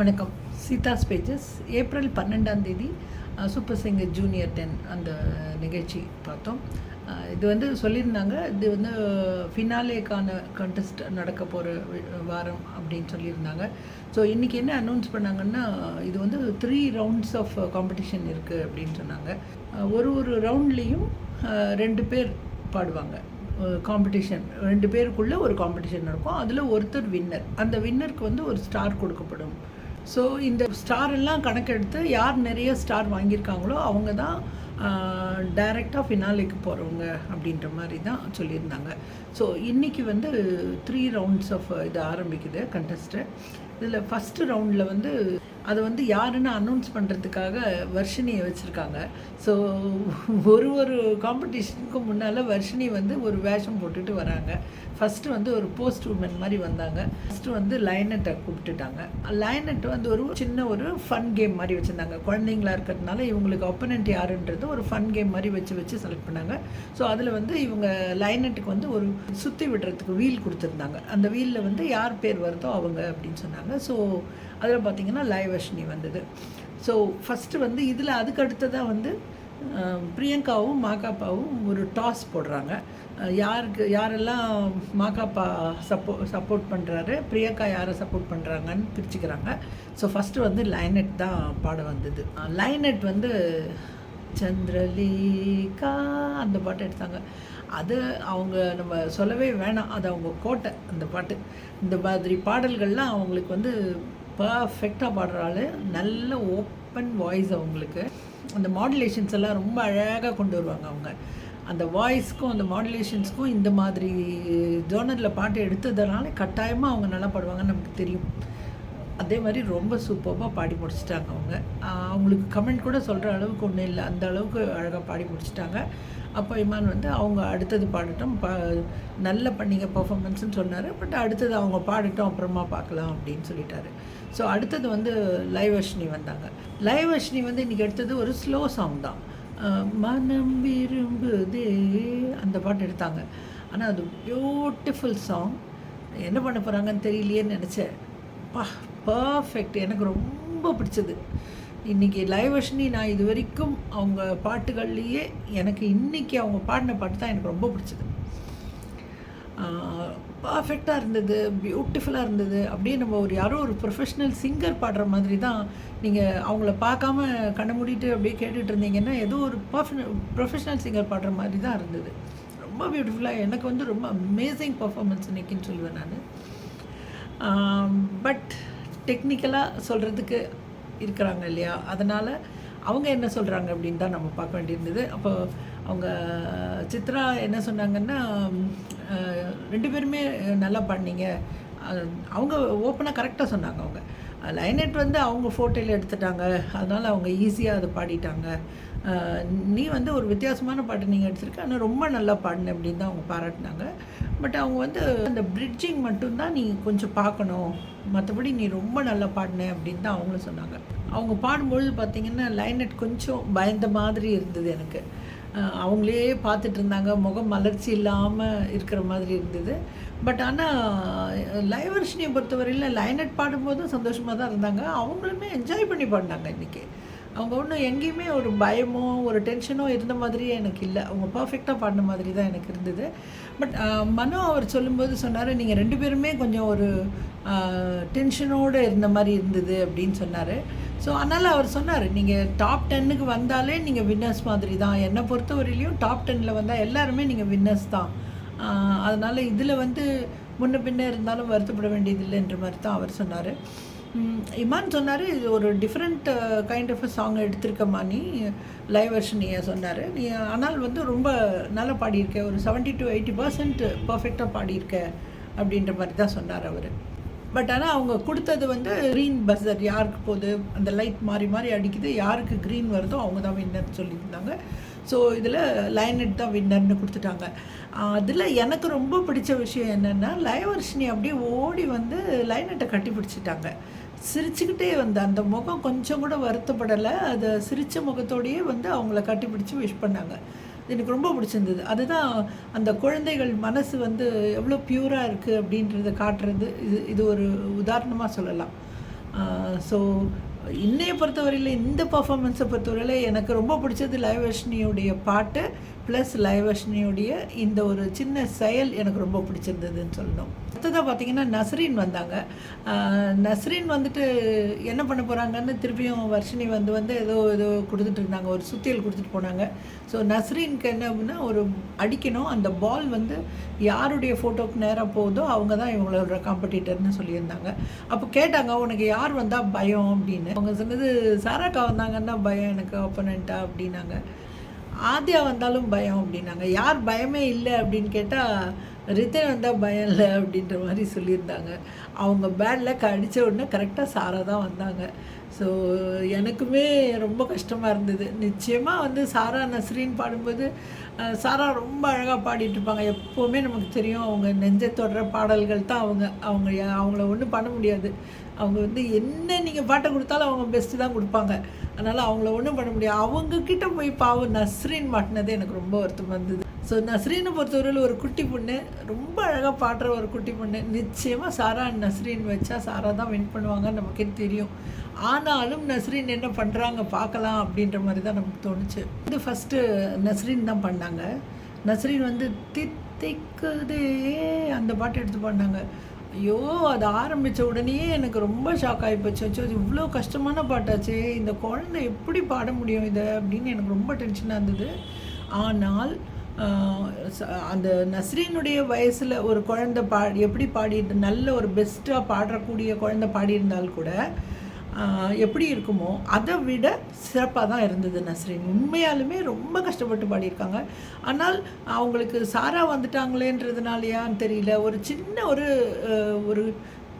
வணக்கம். Seetha's pages. April பன்னெண்டாம் தேதி சூப்பர் சிங்கர் ஜூனியர் டென் அந்த நிகழ்ச்சி பார்த்தோம். இது வந்து சொல்லியிருந்தாங்க இது வந்து ஃபினாலேக்கான கண்டெஸ்ட் நடக்க போகிற வாரம் அப்படின்னு சொல்லியிருந்தாங்க. ஸோ இன்றைக்கி என்ன அனௌன்ஸ் பண்ணாங்கன்னா இது வந்து த்ரீ ரவுண்ட்ஸ் ஆஃப் காம்படிஷன் இருக்குது அப்படின்னு சொன்னாங்க. ஒரு ஒரு ரவுண்ட்லேயும் ரெண்டு பேர் பாடுவாங்க. காம்படிஷன் ரெண்டு பேருக்குள்ளே ஒரு காம்படிஷன் நடக்கும். அதில் ஒருத்தர் வின்னர் அந்த வின்னருக்கு வந்து ஒரு ஸ்டார் கொடுக்கப்படும். ஸோ இந்த ஸ்டார் எல்லாம் கணக்கெடுத்து யார் நிறைய ஸ்டார் வாங்கியிருக்காங்களோ அவங்க தான் டைரெக்டாக ஃபினாலிக்கு போகிறவங்க அப்படின்ற மாதிரி தான் சொல்லியிருந்தாங்க. ஸோ இன்றைக்கி வந்து த்ரீ ரவுண்ட்ஸ் ஆஃப் இது ஆரம்பிக்குது கண்டஸ்ட்டு இதில் ஃபஸ்ட்டு ரவுண்டில் வந்து அதை வந்து யாருன்னு அனௌன்ஸ் பண்ணுறதுக்காக வர்ஷினியை வச்சுருக்காங்க. ஸோ ஒரு ஒரு காம்படிஷனுக்கும் முன்னால் வர்ஷினி வந்து ஒரு வேஷம் போட்டுட்டு வராங்க. ஃபஸ்ட்டு வந்து ஒரு போஸ்ட் உமன் மாதிரி வந்தாங்க. ஃபஸ்ட்டு வந்து லைனட்டை கூப்பிட்டுட்டாங்க. லயனட் வந்து ஒரு சின்ன ஒரு ஃபன் கேம் மாதிரி வச்சுருந்தாங்க. குழந்தைங்களா இருக்கிறதுனால இவங்களுக்கு ஒப்பனண்ட் யாருன்றது ஒரு ஃபன் கேம் மாதிரி வச்சு வச்சு செலக்ட் பண்ணாங்க. ஸோ அதில் வந்து இவங்க லைனட்டுக்கு வந்து ஒரு சுற்றி விடுறதுக்கு வீல் கொடுத்துருந்தாங்க. அந்த வீலில் வந்து யார் பேர் வருதோ அவங்க அப்படின்னு சொன்னாங்க. ஸோ அதில் பார்த்தீங்கன்னா லைவர்ஷினி வந்தது. ஸோ ஃபஸ்ட்டு வந்து இதில் அதுக்கு அடுத்ததாக வந்து பிரியங்காவும் மாகாப்பாவும் ஒரு டாஸ் போடுறாங்க. யாருக்கு யாரெல்லாம் மாகாப்பா சப்போ சப்போர்ட் பண்ணுறாரு பிரியங்கா யாரை சப்போர்ட் பண்ணுறாங்கன்னு பிரிச்சுக்கிறாங்க. ஸோ ஃபஸ்ட்டு வந்து லைனட் தான் பாட வந்தது. லைனட் வந்து சந்திரலேகா அந்த பாட்டு எடுத்தாங்க. அது அவங்க நம்ம சொல்லவே வேணாம். அது அவங்க கோட்டை அந்த பாட்டு. இந்த மாதிரி பாடல்கள்லாம் அவங்களுக்கு வந்து பர்ஃபெக்டாக பாடுறாள். நல்ல ஓப்பன் வாய்ஸ் அவங்களுக்கு. அந்த மாடுலேஷன்ஸ் எல்லாம் ரொம்ப அழகாக கொண்டு வருவாங்க அவங்க. அந்த வாய்ஸ்க்கும் அந்த மாடுலேஷன்ஸ்க்கும் இந்த மாதிரி ஜோனரில் பாட்டு எடுத்ததுனால கட்டாயமாக அவங்க நல்லா பாடுவாங்கன்னு நமக்கு தெரியும். அதே மாதிரி ரொம்ப சூப்பராக பாடி முடிச்சிட்டாங்க அவங்க. அவங்களுக்கு கமெண்ட் கூட சொல்கிற அளவுக்கு ஒன்றும் இல்லை. அந்த அளவுக்கு அழகாக பாடி முடிச்சிட்டாங்க. அப்போ இமான் வந்து அவங்க அடுத்தது பாடட்டும். பா நல்ல பண்ணீங்க பர்ஃபாமன்ஸ்னு சொன்னார். பட் அடுத்தது அவங்க பாடட்டும் அப்புறமா பார்க்கலாம் அப்படின்னு சொல்லிட்டாரு. ஸோ அடுத்தது வந்து லைவர்ஷினி வந்தாங்க. லைவர்ஷினி வந்து இன்றைக்கி எடுத்தது ஒரு ஸ்லோ சாங் தான். மனம் விரும்புதே அந்த பாட்டு எடுத்தாங்க. ஆனால் அது பியூட்டிஃபுல் சாங் என்ன பண்ண போகிறாங்கன்னு தெரியலையேன்னு நினச்சேன். பா பர்ஃபெக்ட் எனக்கு ரொம்ப பிடிச்சது. இன்றைக்கி லைவர்ஷினி நான் இது வரைக்கும் அவங்க பாட்டுகள்லேயே எனக்கு இன்றைக்கி அவங்க பாடின பாட்டு தான் எனக்கு ரொம்ப பிடிச்சது. பர்ஃபெக்டாக இருந்தது பியூட்டிஃபுல்லாக இருந்தது. அப்படியே நம்ம ஒரு யாரோ ஒரு ப்ரொஃபஷ்னல் சிங்கர் பாடுற மாதிரி தான் நீங்கள் அவங்கள பார்க்காம கண்ணை மூடிட்டு அப்படியே கேட்டுட்டு இருந்தீங்கன்னா ஏதோ ஒரு பர்ஃபன ப்ரொஃபஷ்னல் சிங்கர் பாடுற மாதிரி தான் இருந்தது. ரொம்ப பியூட்டிஃபுல்லாக எனக்கு வந்து ரொம்ப அமேசிங் பர்ஃபார்மன்ஸ் இன்றைக்கின்னு சொல்லுவேன் நான். பட் டெக்னிக்கலாக சொல்கிறதுக்கு இருக்கிறாங்க இல்லையா? அதனால் அவங்க என்ன சொல்கிறாங்க அப்படின்னு தான் நம்ம பார்க்க வேண்டியிருந்தது. அப்போ அவங்க சித்ரா என்ன சொன்னாங்கன்னா ரெண்டு பேருமே நல்லா பண்ணீங்க. அவங்க ஓப்பனாக கரெக்டாக சொன்னாங்க அவங்க. லைனட் வந்து அவங்க ஃபோட்டோவில் எடுத்துட்டாங்க. அதனால் அவங்க ஈஸியாக அதை பாடிட்டாங்க. நீ வந்து ஒரு வித்தியாசமான பாட்டு நீங்கள் எடுத்திருக்க. ஆனால் ரொம்ப நல்லா பாடின அப்படின்னு தான் அவங்க பாராட்டினாங்க. பட் அவங்க வந்து அந்த பிரிட்ஜிங் மட்டும்தான் நீ கொஞ்சம் பார்க்கணும். மற்றபடி நீ ரொம்ப நல்லா பாடின அப்படின்னு தான் அவங்களும் சொன்னாங்க. அவங்க பாடும்பொழுது பார்த்தீங்கன்னா லைனட் கொஞ்சம் பயந்த மாதிரி இருந்தது எனக்கு. அவங்களே பார்த்துட்டு இருந்தாங்க. முகம் மலர்ச்சி இல்லாமல் இருக்கிற மாதிரி இருந்தது. பட் ஆனால் லைவர்ஷினியை பொறுத்தவரையில் லைனட் பாடும்போதும் சந்தோஷமாக தான் இருந்தாங்க. அவங்களுமே என்ஜாய் பண்ணி பாடினாங்க இன்றைக்கி அவங்க ஒன்றும் எங்கேயுமே ஒரு பயமோ ஒரு டென்ஷனோ இருந்த மாதிரியே எனக்கு இல்லை. அவங்க பர்ஃபெக்டாக பாடின மாதிரி தான் எனக்கு இருந்தது. பட் மனோ அவர் சொல்லும்போது சொன்னார் நீங்கள் ரெண்டு பேருமே கொஞ்சம் ஒரு டென்ஷனோடு இருந்த மாதிரி இருந்தது அப்படின்னு சொன்னார். ஸோ அதனால் அவர் சொன்னார் நீங்கள் டாப் டென்னுக்கு வந்தாலே நீங்கள் வின்னர்ஸ் மாதிரி தான் என்னை பொறுத்தவரையிலையும் டாப் டென்னில் வந்தால் எல்லாருமே நீங்கள் வின்னர்ஸ் தான். அதனால் இதில் வந்து முன்ன பின்ன இருந்தாலும் வருத்தப்பட வேண்டியதில்லைன்ற மாதிரி தான் அவர் சொன்னார். இமான் சொன்னார் இது ஒரு டிஃப்ரெண்ட் கைண்ட் ஆஃப் சாங் எடுத்திருக்கம்மா நீ லைவ் வெர்ஷனியை சொன்னார். நீ ஆனால் வந்து ரொம்ப நல்லா பாடியிருக்க ஒரு செவன்ட்டி டு எயிட்டி பர்சன்ட் பர்ஃபெக்டாக பாடியிருக்க அப்படின்ற மாதிரி தான் சொன்னார் அவர். பட் ஆனால் அவங்க கொடுத்தது வந்து க்ரீன் பஸ்ஸர் யாருக்கு போகுது அந்த லைட் மாறி மாறி அடிக்குது யாருக்கு க்ரீன் வருதோ அவங்க தான் வின்னர் சொல்லியிருந்தாங்க. ஸோ இதில் லயனட் தான் வின்னர்னு கொடுத்துட்டாங்க. அதில் எனக்கு ரொம்ப பிடிச்ச விஷயம் என்னென்னா லயவர்ஷினி அப்படியே ஓடி வந்து லயனட்டை கட்டி பிடிச்சிட்டாங்க. சிரிச்சுக்கிட்டே வந்து அந்த முகம் கொஞ்சம் கூட வருத்தப்படலை. அதை சிரித்த முகத்தோடையே வந்து அவங்கள கட்டிப்பிடிச்சு விஷ் பண்ணாங்க. எனக்கு ரொம்ப பிடிச்சிருந்தது. அதுதான் அந்த குழந்தைகள் மனசு வந்து எவ்வளோ பியூராக இருக்குது அப்படின்றத காட்டுறது. இது இது ஒரு உதாரணமாக சொல்லலாம். ஸோ இன்னைய பொறுத்தவரையில் இந்த பர்ஃபாமன்ஸை பொறுத்தவரையில் எனக்கு ரொம்ப பிடிச்சது லைவர்ஷினியுடைய பாட்டு. ப்ளஸ் லைவர்ஷினியுடைய இந்த ஒரு சின்ன செயல் எனக்கு ரொம்ப பிடிச்சிருந்ததுன்னு சொல்லணும். அடுத்ததாக பார்த்தீங்கன்னா நஸ்ரீன் வந்தாங்க. நஸ்ரீன் வந்துட்டு என்ன பண்ண போகிறாங்கன்னு திருப்பியும் வர்ஷினி வந்து வந்து ஏதோ ஏதோ கொடுத்துட்டு இருந்தாங்க. ஒரு சுத்தியல் கொடுத்துட்டு போனாங்க. ஸோ நஸ்ரீனுக்கு என்ன அப்படின்னா ஒரு அடிக்கணும். அந்த பால் வந்து யாருடைய ஃபோட்டோக்கு நேராக போகுதோ அவங்க தான் இவங்களோட காம்படிட்டர்னு சொல்லியிருந்தாங்க. அப்போ கேட்டாங்க உனக்கு யார் வந்தால் பயம்? அப்படின்னு. அவங்க சொன்னது சாராக்கா வந்தாங்கன்னா பயம் எனக்கு ஒப்பனண்ட்டா அப்படின்னாங்க. ஆத்யா வந்தாலும் பயம் அப்படின்னாங்க. யார் பயமே இல்லை அப்படின்னு கேட்டால் ரித்தன் வந்தால் பயம் இல்லை அப்படின்ற மாதிரி சொல்லியிருந்தாங்க. அவங்க பேட் கடித்த உடனே கரெக்டாக சாரா தான் வந்தாங்க. ஸோ எனக்குமே ரொம்ப கஷ்டமாக இருந்தது. நிச்சயமாக வந்து சாரா நஸ்ரீன் பாடும்போது சாரா ரொம்ப அழகாக பாடிட்டு இருப்பாங்க. எப்போவுமே நமக்கு தெரியும் அவங்க நெஞ்சை தொடர பாடல்கள் தான் அவங்க. அவங்க அவங்கள ஒன்றும் பண்ண முடியாது. அவங்க வந்து என்ன நீங்கள் பாட்டை கொடுத்தாலும் அவங்க பெஸ்ட்டு தான் கொடுப்பாங்க. அதனால் அவங்கள ஒன்றும் பண்ண முடியாது. அவங்கக்கிட்ட போய் பாவம் நஸ்ரீன் மாட்டினது எனக்கு ரொம்ப வருத்தமாக இருந்தது. ஸோ நஸ்ரீனை பொறுத்தவரையில் ஒரு குட்டி பொண்ணு ரொம்ப அழகாக பாடுற ஒரு குட்டி பொண்ணு. நிச்சயமாக சாரா and நஸ்ரீன் வச்சா சாரா தான் வின் பண்ணுவாங்கன்னு நமக்கே தெரியும். ஆனாலும் நஸ்ரீன் என்ன பண்ணுறாங்க பார்க்கலாம் அப்படின்ற மாதிரி தான் நமக்கு தோணுச்சு. இது ஃபஸ்ட்டு நஸ்ரீன் தான் பண்ணாங்க. நஸ்ரீன் வந்து தித்திக்குதே அந்த பாட்டு எடுத்து பாடினாங்க. ஐயோ அது ஆரம்பித்த உடனேயே எனக்கு ரொம்ப ஷாக் ஆகி போச்சு. அச்சோ அது இவ்வளோ கஷ்டமான பாட்டாச்சே இந்த குழந்தை எப்படி பாட முடியும் இதை அப்படின்னு எனக்கு ரொம்ப டென்ஷனாக இருந்தது. ஆனால் அந்த நஸ்ரீனுடைய வயசில் ஒரு குழந்தை பா எப்படி பாடி நல்ல ஒரு பெஸ்ட்டாக பாடக்கூடிய குழந்தை பாடியிருந்தால் கூட எப்படி இருக்குமோ அதை விட சிறப்பாக தான் இருந்தது நஸ்ரீன். உண்மையாலுமே ரொம்ப கஷ்டப்பட்டு பாடியிருக்காங்க. ஆனால் அவங்களுக்கு சாரா வந்துட்டாங்களேன்றதுனாலயான்னு தெரியல. ஒரு சின்ன ஒரு ஒரு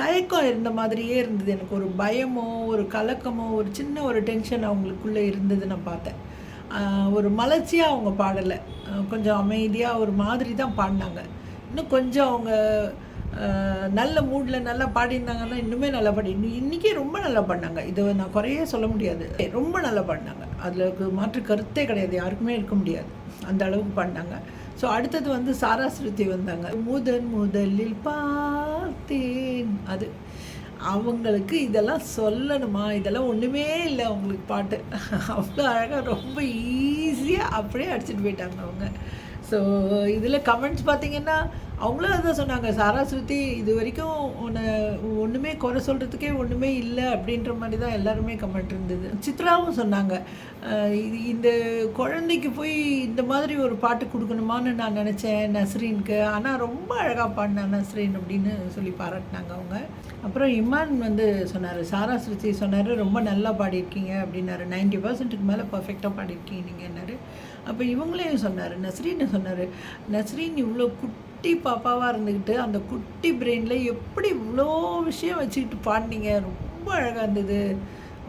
தயக்கம் இருந்த மாதிரியே இருந்தது. எனக்கு ஒரு பயமோ ஒரு கலக்கமோ ஒரு சின்ன ஒரு டென்ஷன் அவங்களுக்குள்ளே இருந்தது நான் பார்த்தேன். ஒரு மலர்ச்சியாக அவங்க பாடலை. கொஞ்சம் அமைதியாக ஒரு மாதிரி தான் பாடினாங்க. இன்னும் கொஞ்சம் அவங்க நல்ல மூடில் நல்லா பாடியிருந்தாங்கன்னா இன்னுமே நல்லா பாடி. இன்னும் இன்றைக்கே ரொம்ப நல்லா பாடினாங்க இது நான் குறையே சொல்ல முடியாது. ரொம்ப நல்லா பாடினாங்க அதில் மாற்று கருத்தே கிடையாது. யாருக்குமே இருக்க முடியாது. அந்த அளவுக்கு பாடினாங்க ஸோ அடுத்தது வந்து சாரா ஸ்ருதி வந்தாங்க. முதன் முதலில் பார்த்தேன். அது அவங்களுக்கு இதெல்லாம் சொல்லணுமா? இதெல்லாம் ஒன்றுமே இல்லை அவங்களுக்கு பாட்டு. அவ்வளோ அழகாக ரொம்ப ஈஸியாக அப்படியே அடிச்சிட்டு போயிட்டாங்க அவங்க. ஸோ இதில் கமெண்ட்ஸ் பார்த்தீங்கன்னா அவங்களும் அதான் சொன்னாங்க சாராஸ்ருதி இது வரைக்கும் உன்னை ஒன்றுமே குறை சொல்கிறதுக்கே ஒன்றுமே இல்லை அப்படின்ற மாதிரி தான் எல்லாருமே கமெண்ட் இருந்தது. சித்ராவும் சொன்னாங்க இது இந்த குழந்தைக்கு போய் இந்த மாதிரி ஒரு பாட்டு கொடுக்கணுமான்னு நான் நினச்சேன் நஸ்ரீனுக்கு. ஆனால் ரொம்ப அழகாக பாடினா நஸ்ரீன் அப்படின்னு சொல்லி பாராட்டினாங்க அவங்க. அப்புறம் இமான் வந்து சொன்னார் சாராஸ்ருதி சொன்னார் ரொம்ப நல்லா பாடியிருக்கீங்க அப்படின்னாரு. நைன்டி பர்சன்ட்டுக்கு மேலே பர்ஃபெக்டாக பாடியிருக்கீங்க நீங்கன்னாரு. அப்போ இவங்களையும் சொன்னார் நஸ்ரீன் சொன்னார் நஸ்ரீன் இவ்வளோ குட் குட்டி பாப்பாவாக இருந்துக்கிட்டு அந்த குட்டி பிரெயினில் எப்படி இவ்வளோ விஷயம் வச்சுக்கிட்டு பாடினீங்க? ரொம்ப அழகாக இருந்தது.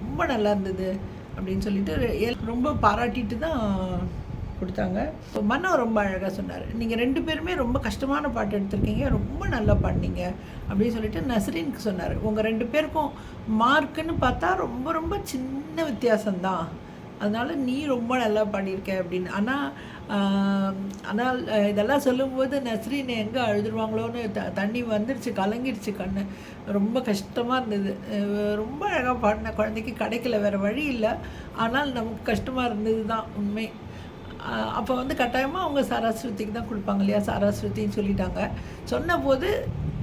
ரொம்ப நல்லா இருந்தது அப்படின்னு சொல்லிட்டு ரொம்ப பாராட்டிட்டு தான் கொடுத்தாங்க. இப்போ மனோ ரொம்ப அழகாக சொன்னார். நீங்கள் ரெண்டு பேருமே ரொம்ப கஷ்டமான பாட்டு எடுத்திருக்கீங்க. ரொம்ப நல்லா பாடினீங்க. அப்படின்னு சொல்லிட்டு நஸ்ரீனுக்கு சொன்னார். உங்கள் ரெண்டு பேருக்கும் மார்க்குன்னு பார்த்தா ரொம்ப ரொம்ப சின்ன வித்தியாசம்தான். அதனால் நீ ரொம்ப நல்லா பண்ணியிருக்க அப்படின்னு. ஆனால் ஆனால் இதெல்லாம் சொல்லும்போது நஸ்ரீன் எங்கே அழுதுருவாங்களோன்னு த தண்ணி வந்துடுச்சு கலங்கிருச்சு கண்ணு. ரொம்ப கஷ்டமாக இருந்தது. ரொம்ப அழகாக பாடின குழந்தைக்கு கிடைக்கல வேறு வழி இல்லை. ஆனால் நமக்கு கஷ்டமாக இருந்தது தான் உண்மை அப்போ வந்து கட்டாயமாக அவங்க சாராஸ்வதிக்கு தான் கொடுப்பாங்க இல்லையா? சாராஸ்வதின்னு சொல்லிட்டாங்க. சொன்னபோது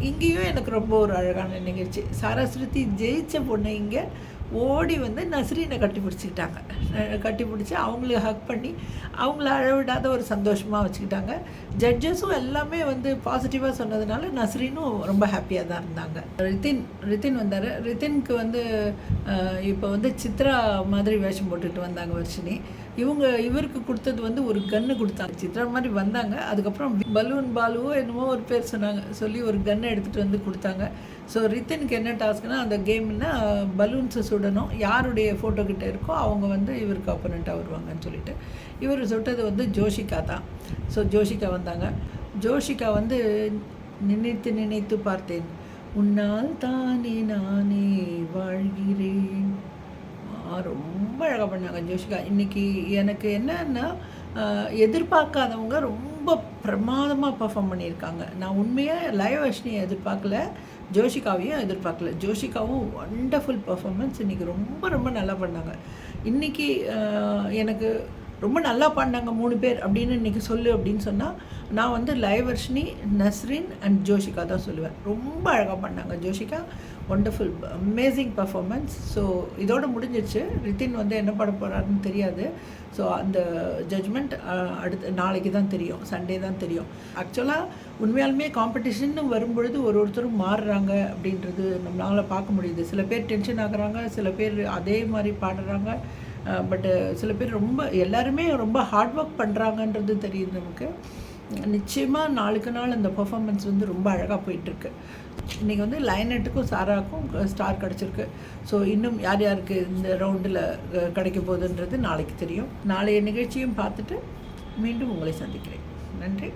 இங்கேயும் எனக்கு ரொம்ப ஒரு அழகான நிகழ்ச்சி. சாராஸ்ருதி ஜெயிச்ச பொண்ணு இங்கே ஓடி வந்து நஸ்ரீனை கட்டி பிடிச்சிக்கிட்டாங்க. கட்டி பிடிச்சி அவங்கள ஹக் பண்ணி அவங்கள அழவிடாத ஒரு சந்தோஷமாக வச்சுக்கிட்டாங்க. ஜட்ஜஸும் எல்லாமே வந்து பாசிட்டிவாக சொன்னதுனால நஸ்ரீனும் ரொம்ப ஹாப்பியாக தான் இருந்தாங்க. ரித்தின் ரித்தின் வந்தார். ரித்தின்க்கு வந்து இப்போ வந்து சித்ரா மாதிரி வேஷம் போட்டுட்டு வந்தாங்க வர்ஷினி. இவங்க இவருக்கு கொடுத்தது வந்து ஒரு கன்று கொடுத்தாங்க. சித்ரா மாதிரி வந்தாங்க. அதுக்கப்புறம் பலூன் பாலுவோ என்னமோ ஒரு பேர் சொன்னாங்க. சொல்லி ஒரு கன்னை எடுத்துகிட்டு வந்து கொடுத்தாங்க. ஸோ ரித்தனுக்கு என்ன டாஸ்க்னா அந்த கேம்னா பலூன்ஸை சுடணும். யாருடைய ஃபோட்டோ கிட்ட இருக்கோ அவங்க வந்து இவருக்கு ஆப்போனண்ட்டாக வருவாங்கன்னு சொல்லிட்டு. இவர் சுட்டது வந்து ஜோஷிகா தான். ஸோ ஜோஷிகா வந்தாங்க. ஜோஷிகா வந்து நினைத்து நினைத்து பார்த்தேன். உன்னால் தானே நானே வாழ்கிறேன். ரொம்ப அழகாக பண்ணாங்க ஜோஷிகா. இன்றைக்கி எனக்கு என்னன்னா எதிர்பார்க்காதவங்க ரொம்ப பிரமாதமாக பர்ஃபார்ம் பண்ணியிருக்காங்க. நான் உண்மையாக லைவ் வர்ஷனியை எதிர்பார்க்கல ஜோஷிகாவையும் எதிர்பார்க்கல. ஜோஷிகாவும் வண்டர்ஃபுல் பர்ஃபார்மன்ஸ் இன்றைக்கி ரொம்ப ரொம்ப நல்லா பண்ணாங்க. இன்றைக்கி எனக்கு ரொம்ப நல்லா பண்ணாங்க மூணு பேர் அப்படின்னு இன்றைக்கி சொல்லு அப்படின்னு சொன்னால் நான் வந்து லைவர்ஷினி நஸ்ரின் அண்ட் ஜோஷிகா தான் சொல்லுவேன். ரொம்ப அழகாக பண்ணாங்க. Joshika wonderful amazing performance so இதோடு முடிஞ்சிச்சு ரித்தின் வந்து என்ன பண்ண போகிறாருன்னு தெரியாது. ஸோ அந்த ஜட்ஜ்மெண்ட் அடுத்து நாளைக்கு தான் தெரியும். சண்டே தான் தெரியும். ஆக்சுவலாக உண்மையாலுமே காம்படிஷன் வரும்பொழுது ஒரு ஒருத்தரும் மாறுறாங்க அப்படின்றது நம்மளால் பார்க்க முடியுது. சில பேர் டென்ஷன் ஆகுறாங்க சில பேர் அதே மாதிரி பாடுறாங்க. பட்டு சில பேர் ரொம்ப எல்லாருமே ரொம்ப ஹார்ட் ஒர்க் பண்ணுறாங்கன்றது தெரியுது நமக்கு. நிச்சயமாக நாளுக்கு நாள் அந்த பர்ஃபார்மன்ஸ் வந்து ரொம்ப அழகாக போயிட்டுருக்கு. இன்றைக்கி வந்து லைனட்டுக்கும் சாராக்கும் ஸ்டார் கிடச்சிருக்கு. ஸோ இன்னும் யார் யாருக்கு இந்த ரவுண்டில் கிடைக்க போகுதுன்றது நாளைக்கு தெரியும். நாளைய நிகழ்ச்சியும் பார்த்துட்டு மீண்டும் உங்களை சந்திக்கிறேன். நன்றி